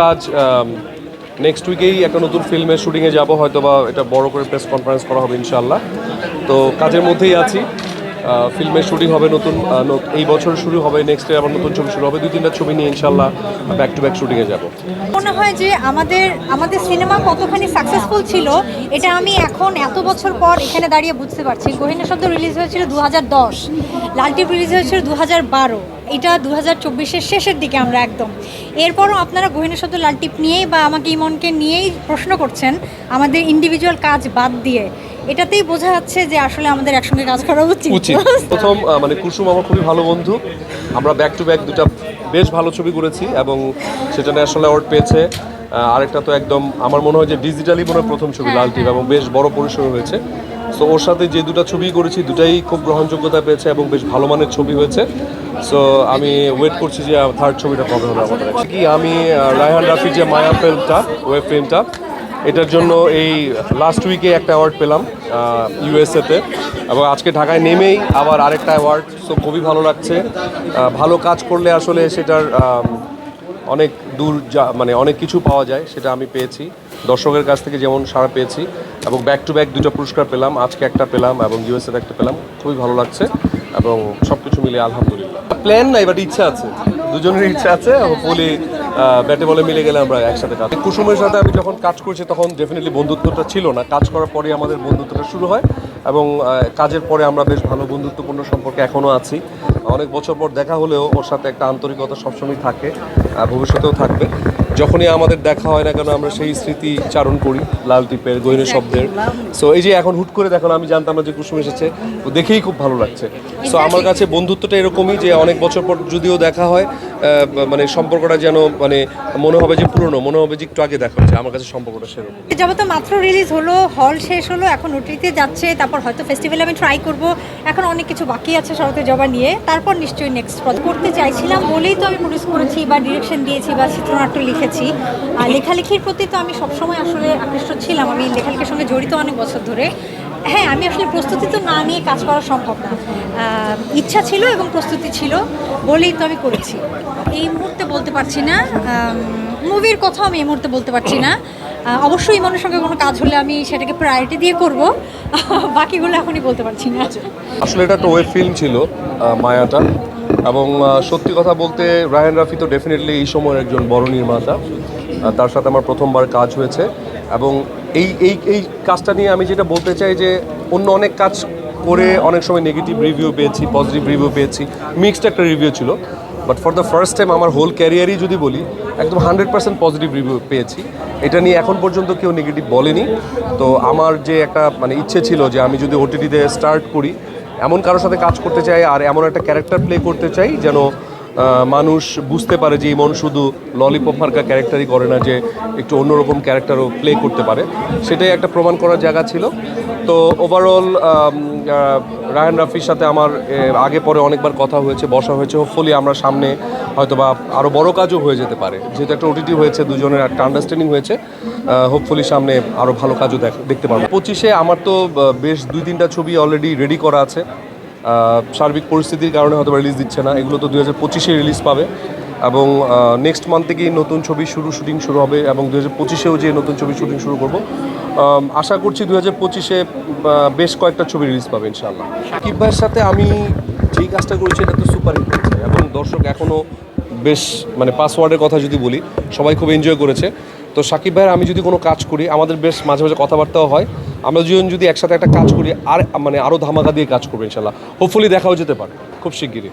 কাজ নেক্সট উইকেই একটা নতুন ফিল্মের শুটিংয়ে যাব হয়তো বা এটা বড় করে প্রেস কনফারেন্স করা হবে ইনশাল্লাহ তো কাজের মধ্যেই আছি। ফিল্মের শুটিং হবে নতুন এই বছর শুরু হবে নেক্সট ইয়ার আবার নতুন ছবি শুরু হবে। দুই তিনটা ছবি নিয়ে ইনশাল্লাহ ব্যাক টু ব্যাক শুটিংয়ে যাব। মনে হয় যে আমাদের আমাদের সিনেমা কতখানি সাকসেসফুল ছিল, এটা আমি এখন এত বছর পর এখানে দাঁড়িয়ে বুঝতে পারছি। গহিনা শব্দ রিলিজ হয়েছিল দু হাজার দশ, লালটিপ রিলিজ হয়েছিল দু হাজার বারো। এটা দু হাজার চব্বিশের শেষের দিকে আমরা একদম। এরপরও আপনারা গহিনা শব্দ লালটিপ নিয়েই বা আমাকে ইমনকে নিয়েই প্রশ্ন করছেন আমাদের ইন্ডিভিজুয়াল কাজ বাদ দিয়ে। এটাতেই বোঝা যাচ্ছে যে আসলে আমাদের একসঙ্গে কাজ করা উচিত। প্রথম মানে কুসুম আমার খুবই ভালো বন্ধু। আমরা ব্যাক টু ব্যাক দুটা বেশ ভালো ছবি করেছি এবং সেটা ন্যাশনাল অ্যাওয়ার্ড পেয়েছে। আরেকটা তো একদম আমার মনে হয় যে ডিজিটালি মনে হয় প্রথম ছবি লাল টিপ এবং বেশ বড় পরিসরে হয়েছে। সো ওর সাথে যে দুটো ছবি করেছি, দুটাই খুব গ্রহণযোগ্যতা পেয়েছে এবং বেশ ভালো মানের ছবি হয়েছে। সো আমি ওয়েট করছি যে থার্ড ছবিটা কবে হবে আমাদের কি, আমি রায়হান রাফির যে মায়া ফিল্মটা ওয়েব ফিল্মটা এটার জন্য এই লাস্ট উইকে একটা অ্যাওয়ার্ড পেলাম ইউএসএতে এবং আজকে ঢাকায় নেমেই আবার আরেকটা অ্যাওয়ার্ড সো খুবই ভালো লাগছে। ভালো কাজ করলে আসলে সেটার অনেক দূর যা মানে অনেক কিছু পাওয়া যায়, সেটা আমি পেয়েছি। দর্শকের কাছ থেকে যেমন সাড়া পেয়েছি। এবং ব্যাক টু ব্যাক দুটো পুরস্কার পেলাম, আজকে একটা পেলাম এবং ইউএসএতে একটা পেলাম। খুবই ভালো লাগছে এবং সব কিছু মিলিয়ে আলহামদুলিল্লাহ। প্ল্যান নাই বাট ইচ্ছা আছে। দুজনের ইচ্ছা আছে হোপফুলি ব্যাটে বলে মিলে গেলে আমরা একসাথে কাজ কুসুমের সাথে আমি যখন কাজ করছি তখন ডেফিনেটলি বন্ধুত্বটা ছিল না। কাজ করার পরে আমাদের বন্ধুত্বটা শুরু হয় এবং কাজের পরে আমরা বেশ ভালো বন্ধুত্বপূর্ণ সম্পর্কে এখনও আছি। অনেক বছর পর দেখা হলেও ওর সাথে একটা আন্তরিকতা সবসময় থাকে ভবিষ্যতেও থাকবে। যখনই আমাদের দেখা হয় না কেন আমরা সেই স্মৃতি চারণ করি লাল টিপের গৈর শব্দের। সো এই যে এখন হুট করে দেখো আমি জানতাম না যে কুসুম এসেছে তো দেখেই খুব ভালো লাগছে। সো আমার কাছে বন্ধুত্বটা এরকমই যে অনেক বছর পর যদিও দেখা হয় মানে সম্পর্কটা যেন মানে মনে হবে যে পুরনো মনে হবে যে একটু আগে দেখা হচ্ছে আমার কাছে সম্পর্কটা সেরকম। যাব তো মাত্র রিলিজ হলো হল শেষ হলো এখন ওটিতে যাচ্ছে তারপর হয়তো ফেস্টিভ্যালে আমি ট্রাই করব। এখন অনেক কিছু বাকি আছে শরতের জবা নিয়ে তারপর নিশ্চয়ই নেক্সট করতে চাইছিলাম বলেই তো আমি প্রডিউস করেছি বা ডিরেকশন দিয়েছি বা চিত্রনাট্য লিখেছি আর লেখালেখির প্রতি তো আমি সবসময় আসলে আকৃষ্ট ছিলাম। আমি লেখালেখির সঙ্গে জড়িত অনেক বছর ধরে। হ্যাঁ আমি আসলে প্রস্তুতি তো না নিয়ে কাজ করা সম্ভব না। ইচ্ছা ছিল এবং প্রস্তুতি ছিল বলেই তো আমি করেছি। এই মুহূর্তে বলতে পারছি না। মুভির কথাও আমি এই মুহূর্তে বলতে পারছি না। অবশ্যই ইমনের সঙ্গে কোনো কাজ হলে আমি সেটাকে প্রায়োরিটি দিয়ে করব। বাকিগুলো এখনই বলতে পারছি না। আসলে এটা একটা ওয়েব ফিল্ম ছিল মায়াটা। এবং সত্যি কথা বলতে রায়হান রাফি তো ডেফিনেটলি এই সময়ের একজন বড় নির্মাতা। তার সাথে আমার প্রথমবার কাজ হয়েছে। এবং এই এই এই কাজটা নিয়ে আমি যেটা বলতে চাই যে, অন্য অনেক কাজ করে অনেক সময় নেগেটিভ রিভিউ পেয়েছি পজিটিভ রিভিউ পেয়েছি। মিক্সড একটা রিভিউ ছিল। But for the first time আমার হোল ক্যারিয়ারই যদি বলি, একদম হান্ড্রেড পার্সেন্ট পজিটিভ রিভিউ পেয়েছি। এটা নিয়ে এখন পর্যন্ত কেউ নেগেটিভ বলেনি। তো আমার যে একটা মানে ইচ্ছে ছিল যে আমি যদি ওটিটিতে স্টার্ট করি এমন কারোর সাথে কাজ করতে চাই আর এমন একটা ক্যারেক্টার প্লে করতে চাই যেন মানুষ বুঝতে পারে যে ইমন শুধু ললিপপ মার্কা ক্যারেক্টারই করে না, যে একটু অন্যরকম ক্যারেক্টারও প্লে করতে পারে। সেটাই একটা প্রমাণ করার জায়গা ছিল। তো ওভারঅল রায়হান রাফির সাথে আমার আগে পরে অনেকবার কথা হয়েছে, বসা হয়েছে। হোপফুলি আমরা সামনে হয়তো বা আরও বড় কাজও হয়ে যেতে পারে। যেহেতু একটা ওটিটি হয়েছে, দুজনের একটা আন্ডারস্ট্যান্ডিং হয়েছে। হোপফুলি সামনে আরও ভালো কাজও দেখ- দেখতে পারব পঁচিশে আমার তো বেশ দুই তিনটা ছবি অলরেডি রেডি করা আছে। সার্বিক পরিস্থিতির কারণে হয়তো রিলিজ দিচ্ছে না। এগুলো তো দু হাজার পঁচিশে রিলিজ পাবে। এবং নেক্সট মান্থ থেকেই নতুন ছবি শুরু শুটিং শুরু হবে এবং দু হাজার পঁচিশেও যে নতুন ছবি শুটিং শুরু করব। আশা করছি দু হাজার পঁচিশে বেশ কয়েকটা ছবি রিলিজ পাবে ইনশাআল্লাহ। সাকিব ভাইয়ের সাথে আমি যেই কাজটা করেছি, এটা তো সুপার হিট হয়েছে। এবং দর্শক এখনও বেশ মানে পাসওয়ার্ডের কথা যদি বলি, সবাই খুব এনজয় করেছে। তো সাকিব ভাইয়ের আমি যদি কোনো কাজ করি, আমাদের বেশ মাঝে মাঝে কথাবার্তাও হয়, আমরা দুজন যদি একসাথে একটা কাজ করি, আর মানে আরও ধামাকা দিয়ে কাজ করব ইনশাল্লাহ। হোপফুলি দেখাও যেতে পারে, খুব শিগগিরই।